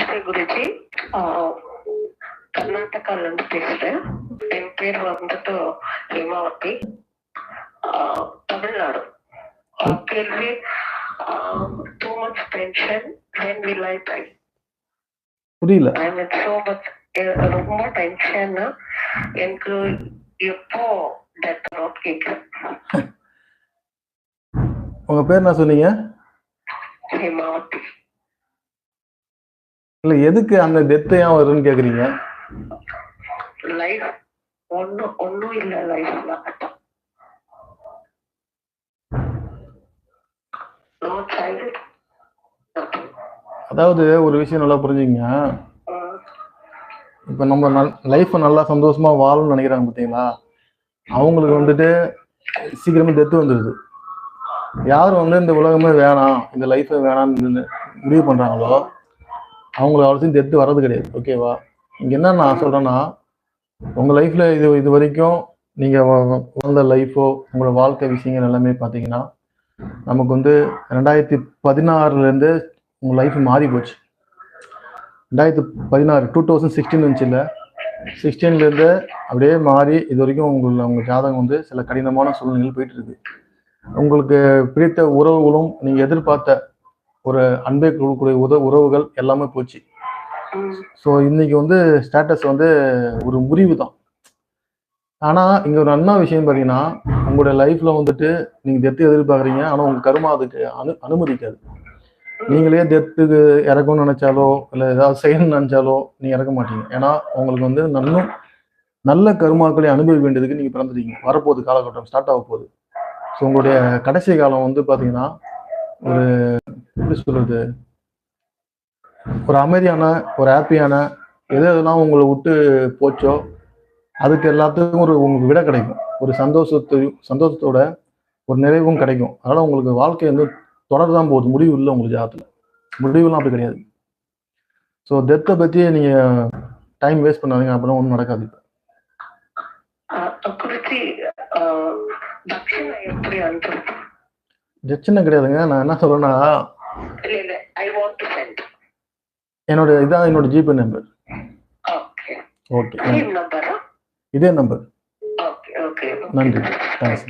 நமஸ்தே குருஜி கர்நாடகால இருந்து பேசுறேன் என் பேர் வந்துட்டு ஹேமாவதி தமிழ்நாடு கேள்வி too much tension when will I die புரியல. ஐ மீன் சோ மச் ரொம்ப டென்ஷன் எனக்கு எப்போ டெத் நோட் கேட்குறேன் உங்க பேர் என்ன சொன்னீங்க? ஹேமாவதி இல்ல எதுக்கு அந்த டெத்து ஏன் வருதுன்னு கேக்குறீங்க? லைஃப் ஒன்னும் ஒன்னும் இல்ல லைஃப்ல அதாவது ஒரு விஷயம் நல்லா புரிஞ்சுங்க இப்போ நம்ம லைஃப்பை நல்லா சந்தோஷமா வாழணும்னு நினைக்கிறாங்க பார்த்தீங்களா அவங்களுக்கு வந்துட்டு சீக்கிரமே டெத்து வந்துடுது யார் வந்து இந்த உலகமே வேணாம் இந்த லைஃபே வேணாம்னு முடிவு பண்றாங்களோ அவங்கள அவசியம் டெத்து வர்றது கிடையாது. ஓகேவா இங்க என்ன நான் சொல்றேன்னா உங்க லைஃப்ல இது இது வரைக்கும் நீங்க வ- வாழ்ந்த லைஃபோ உங்களோட வாழ்க்கை விஷயங்கள் எல்லாமே பார்த்தீங்கன்னா நமக்கு வந்து ரெண்டாயிரத்தி பதினாறுல இருந்து உங்க லைஃப் மாறி போச்சு. ரெண்டாயிரத்தி பதினாறு டூ தௌசண்ட் சிக்ஸ்டீன் வந்துச்சுல்ல சிக்ஸ்டீன்லேருந்து அப்படியே மாறி இது வரைக்கும் உங்களை உங்கள் ஜாதகம் வந்து சில கடினமான சூழ்நிலைகள் போயிட்டு இருக்கு. உங்களுக்கு பிடித்த உறவுகளும் நீங்கள் எதிர்பார்த்த ஒரு அன்பை கொடுக்கக்கூடிய உத உறவுகள் எல்லாமே போச்சு. ஸோ இன்னைக்கு வந்து ஸ்டேட்டஸ் வந்து ஒரு முறிவு தான் ஆனால் இங்கே ஒரு நன்மை விஷயம் பார்த்தீங்கன்னா உங்களுடைய லைஃப்பில் வந்துட்டு நீங்கள் டெத்து எதிர்பார்க்குறீங்க. ஆனால் உங்கள் கருமா அதுக்கு அனு அனுமதிக்காது. நீங்களே டெத்துக்கு இறக்கணும்னு நினைச்சாலோ இல்லை ஏதாவது செய்யணும்னு நினைச்சாலோ நீங்கள் இறக்க மாட்டீங்க. ஏன்னா உங்களுக்கு வந்து நல்லும் நல்ல கருமாக்களை அனுபவிக்க வேண்டியதுக்கு நீங்கள் பிறந்துட்டீங்க. வரப்போகுது காலகட்டம் ஸ்டார்ட் ஆக போகுது. ஸோ உங்களுடைய கடைசி காலம் வந்து பார்த்தீங்கன்னா ஒரு எப்படி சொல்றது? ஒரு அமைதியான ஒரு ஹாப்பியான எது எதெல்லாம் உங்களை விட்டு போச்சோ அதுக்கு எல்லாத்துக்கும் ஒரு உங்களுக்கு விட கிடைக்கும். ஒரு சந்தோஷத்தையும் சந்தோஷத்தோட ஒரு நிறைவும் கிடைக்கும். அதனால உங்களுக்கு வாழ்க்கை வந்து தொடர்ந்து தான் போகுது. முடிவு இல்லை உங்களுக்கு ஜாதத்தில் முடிவுலாம் அப்படி கிடையாது. ஸோ டெத்தை பற்றி நீங்கள் டைம் வேஸ்ட் பண்ணாதீங்க. அப்படின்னா ஒன்றும் நடக்காது குறிச்சி தட்சிணை எப்படி அனுப்புறது? பிரச்சனை கிடையாதுங்க. நான் என்ன சொல்றேன்னா இல்ல இல்ல. ஐ வாண்ட் டு சென்ட் என்னோட இதான் என்னோட ஜிபே நம்பர் ஓகே இதே நம்பர் ஓகே ஓகே நன்றி. தேங்க்ஸ்